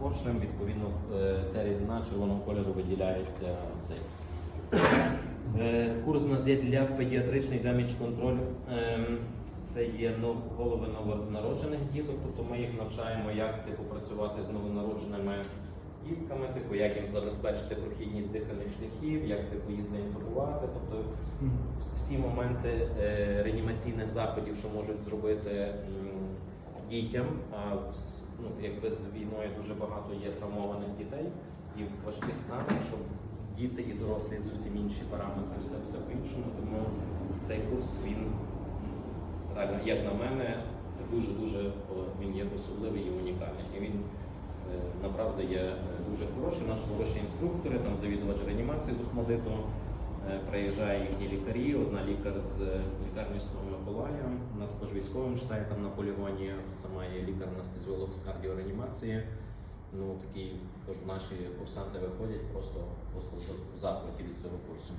поршнем, відповідно, е, ця рідина червоного кольору виділяється цей. Е, Курс у нас є для педіатричний демідж контролю. Ем, Це є голови новонароджених діток, тобто ми їх навчаємо, як типу, працювати з новонародженими дітками, типу, як їм забезпечити прохідність дихальних шляхів, як типу, їх заінтубувати. Тобто всі моменти е, реанімаційних заходів, що можуть зробити дітям. А якби з війною дуже багато є травмованих дітей і в важких станах, щоб діти і дорослі зовсім інші параметри, все все по-іншому. Тому цей курс він реально, як на мене, це дуже дуже він є особливий і унікальний. І він е, направду є е, дуже хороший. Наші хороші інструктори, там завідувач реанімації з Охмадиту. Е, Приїжджає їхні лікарі, одна лікар з е, лікарні Святого Миколая, вона також військовим читає там на полігоні, сама є лікар-анестезіолог з кардіореанімації. Ну такі тож наші курсанти виходять просто, просто в захваті від цього курсу.